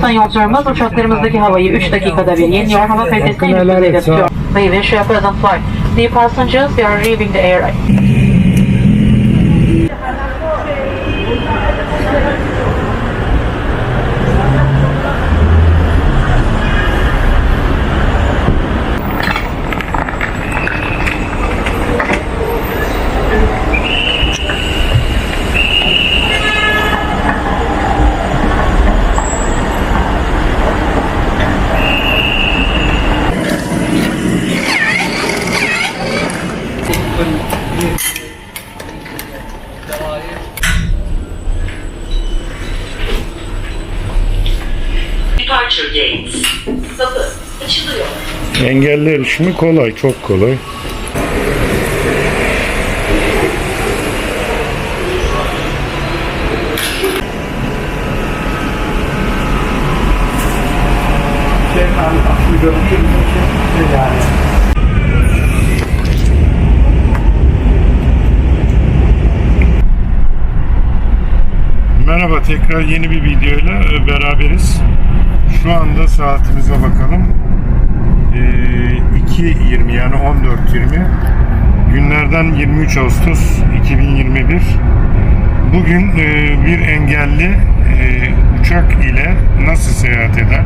Sayın yolcularımız uçaklarımızdaki havayı 3 dakikada bir yeniyor. Hava kalitesini en üst düzeyde tutuyor. We wish you a pleasant flight. Dear passengers, are leaving the air. Engelli erişimi kolay, çok kolay. Merhaba tekrar yeni bir videoyla e, beraberiz. Şu anda saatimize bakalım. Ee, 2.20 yani 14.20 günlerden 23 Ağustos 2021 bugün e, bir engelli e, uçak ile nasıl seyahat eder?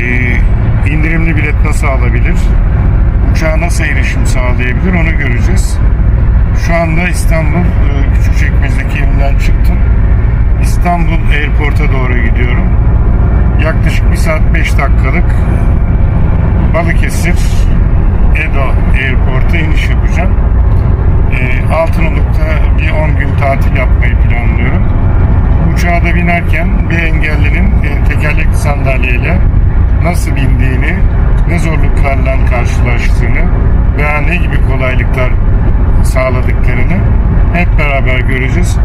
E, indirimli bilet nasıl alabilir? Uçağa nasıl erişim sağlayabilir? Onu göreceğiz. Şu anda İstanbul Küçükçekmece'deki evimden çıktım. İstanbul Airport'a doğru gidiyorum. Yaklaşık 1 saat 5 dakikalık Balıkesir Edo Airport'a iniş yapacağım. E, Altınoluk'ta bir 10 gün tatil yapmayı planlıyorum. Uçağa da binerken bir engellinin e, tekerlekli sandalyeyle nasıl bindiğini, ne zorluklarla karşılaştığını veya ne gibi kolaylıklar sağladıklarını hep beraber göreceğiz.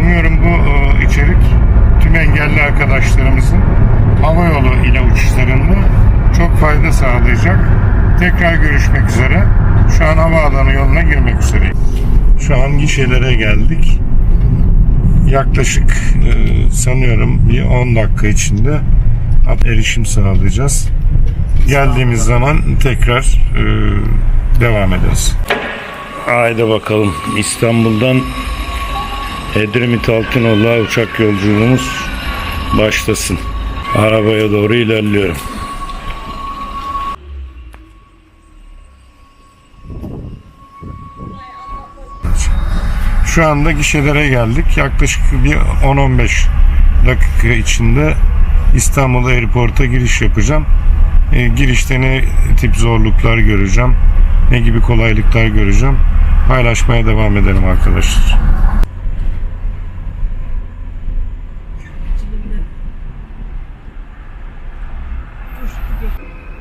Umuyorum bu e, içerik tüm engelli arkadaşlarımızın hava yolu ile uçuşlarında çok fayda sağlayacak. Tekrar görüşmek üzere. Şu an havaalanı yoluna girmek üzereyim. Şu an gişelere geldik. Yaklaşık e, sanıyorum bir 10 dakika içinde erişim sağlayacağız. Geldiğimiz zaman tekrar e, devam ederiz. Haydi bakalım İstanbul'dan Edremit Altınoluk'a uçak yolculuğumuz başlasın. Arabaya doğru ilerliyorum. Şu anda gişelere geldik. Yaklaşık bir 10-15 dakika içinde İstanbul Airport'a giriş yapacağım. E, girişte ne tip zorluklar göreceğim, ne gibi kolaylıklar göreceğim. Paylaşmaya devam edelim arkadaşlar. I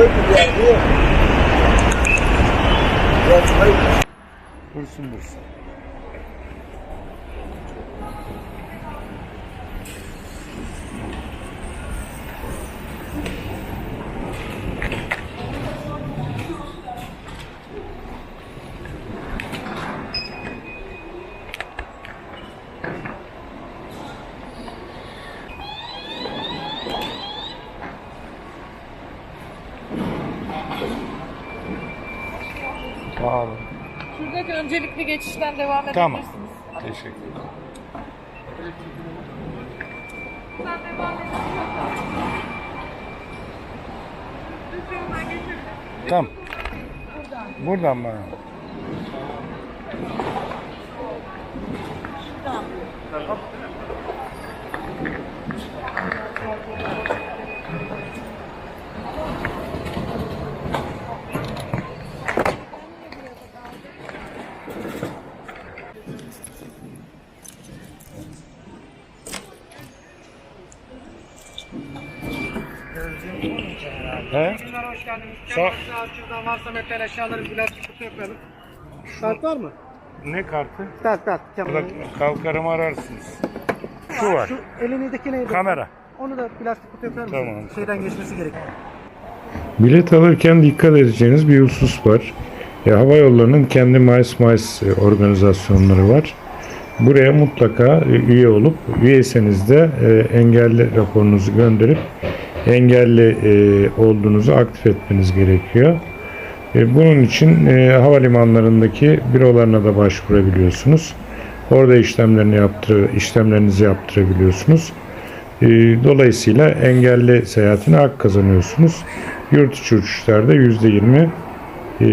to be Tamam. Şuradaki öncelikli geçişten devam Tamam. edebilirsiniz. Teşekkür ederim. Sen devam edebilirsiniz. Düz yoldan geçebilirsin. Tamam. Buradan He? Günler hoş geldiniz. Sağ- açıdan varsa metal eşyaları plastik kutu yapalım. Kart var mı? Ne kartı? Kart kart. Burada kalkarım ararsınız. Şu var. Şu elindeki neydi? Kamera. Onu da plastik kutuya koyar mısın? Tamam. Şeyden geçmesi gerek. Bilet alırken dikkat edeceğiniz bir husus var. E, hava yollarının kendi Miles Miles e, organizasyonları var. Buraya mutlaka e, üye olup üyeyseniz de e, engelli raporunuzu gönderip engelli e, olduğunuzu aktif etmeniz gerekiyor. E, bunun için e, havalimanlarındaki bürolarına da başvurabiliyorsunuz. Orada işlemlerini yaptır, işlemlerinizi yaptırabiliyorsunuz. E, Dolayısıyla engelli seyahatine hak kazanıyorsunuz. Yurt içi uçuşlarda %20 e,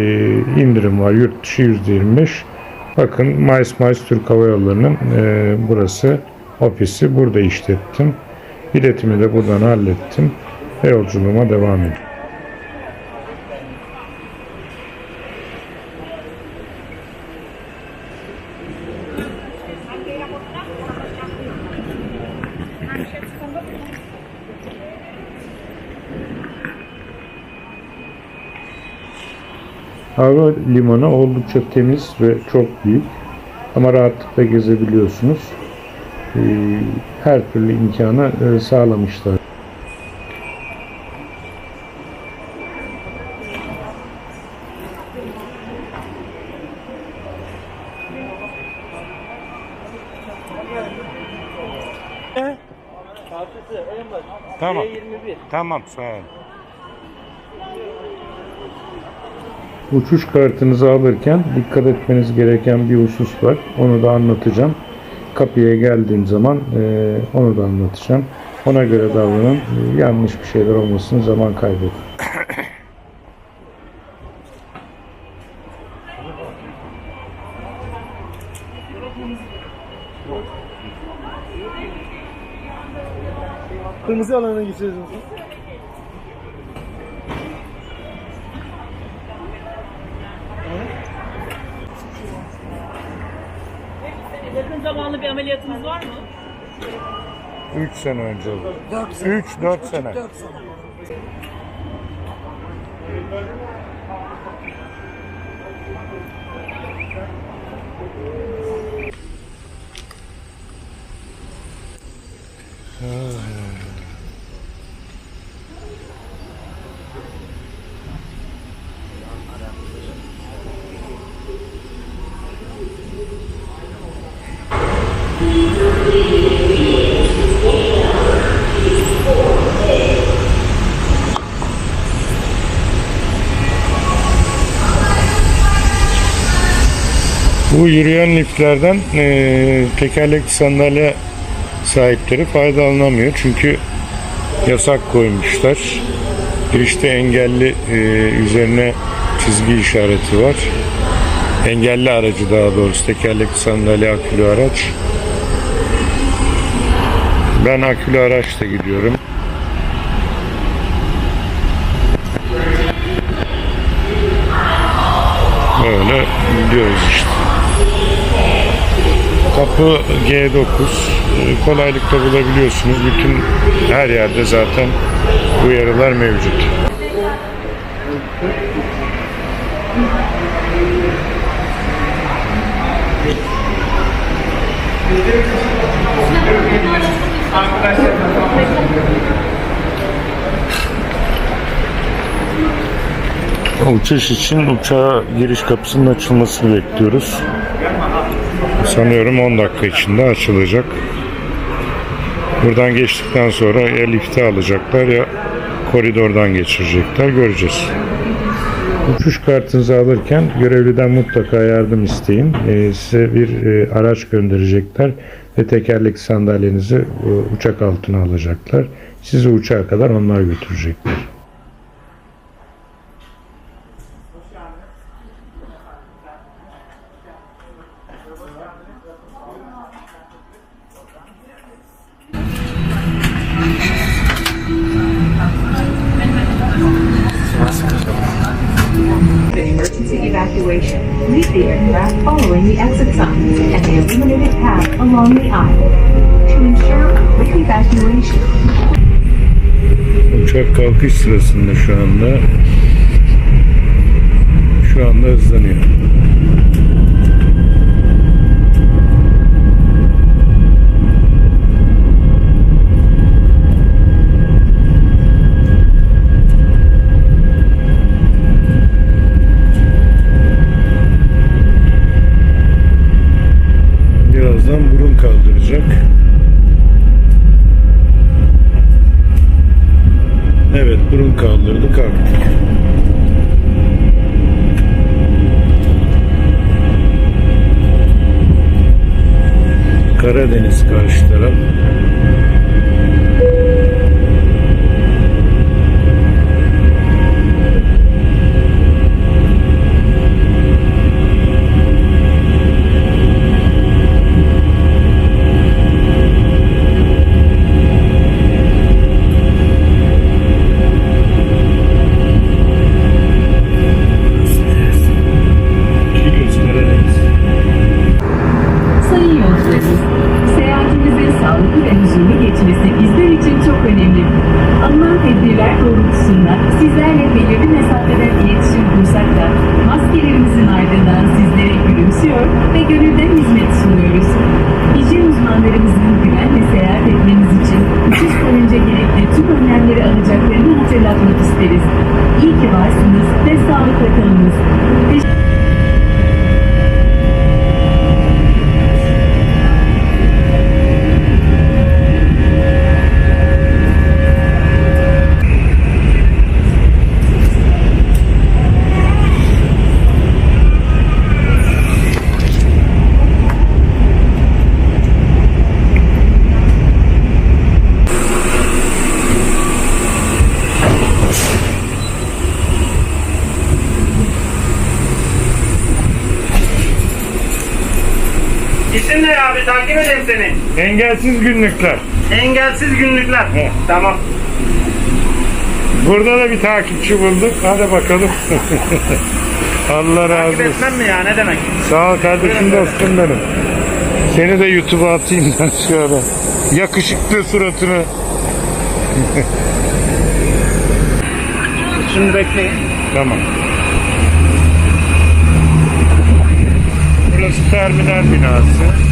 indirim var. Yurt dışı %25. Bakın Miles Miles Türk Hava Yolları'nın e, burası ofisi. Burada işlettim. Biletimi de buradan hallettim. Ve yolculuğuma devam ediyorum. Hava limanı oldukça temiz ve çok büyük. Ama rahatlıkla gezebiliyorsunuz. Ee, Her türlü imkanı e, sağlamışlar. Tamam. B21. Tamam sağ olun. Uçuş kartınızı alırken dikkat etmeniz gereken bir husus var. Onu da anlatacağım. Kapıya geldiğim zaman e, onu da anlatacağım. Ona göre davranın. E, yanlış bir şeyler olmasın zaman kaybedin. Kırmızı alana geçiyorsunuz. Zamanlı bir ameliyatınız var mı? 3 sene önce oldu. 3-4 sene. Bu yürüyen liflerden e, tekerlekli sandalye sahipleri faydalanamıyor. Çünkü yasak koymuşlar. Girişte engelli e, üzerine çizgi işareti var. Engelli aracı daha doğrusu tekerlekli sandalye akülü araç. Ben akülü araçla gidiyorum. Böyle gidiyoruz işte. Kapı G9 Ee, kolaylıkla bulabiliyorsunuz. Bütün her yerde zaten uyarılar mevcut. Uçuş için uçağa giriş kapısının açılmasını bekliyoruz. Sanıyorum 10 dakika içinde açılacak. Buradan geçtikten sonra ya lifte alacaklar ya koridordan geçirecekler. Göreceğiz. Uçuş kartınızı alırken görevliden mutlaka yardım isteyin. Ee, size bir e, araç gönderecekler ve tekerlekli sandalyenizi e, uçak altına alacaklar. Sizi uçağa kadar onlar götürecekler. Uçak kalkış sırasında şu anda şu anda hızlanıyor. İsteriz. İyi ki varsınız ve sağlıkla kalınız. Teşekkür Takip edeyim seni. Engelsiz günlükler. Engelsiz günlükler. He. Tamam. Burada da bir takipçi bulduk. Hadi bakalım. Allah razı Takip olsun. etmem mi ya? Ne demek? Sağ ol kardeşim dostum benim. Seni de YouTube'a atayım ben şöyle. Yakışıklı suratını. Şimdi bekleyin. Tamam. Burası terminal binası.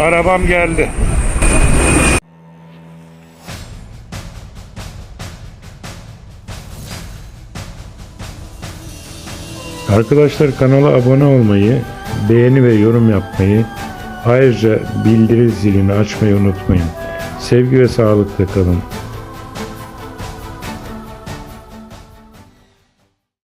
Arabam geldi. Arkadaşlar kanala abone olmayı, beğeni ve yorum yapmayı, ayrıca bildiri zilini açmayı unutmayın. Sevgi ve sağlıkla kalın.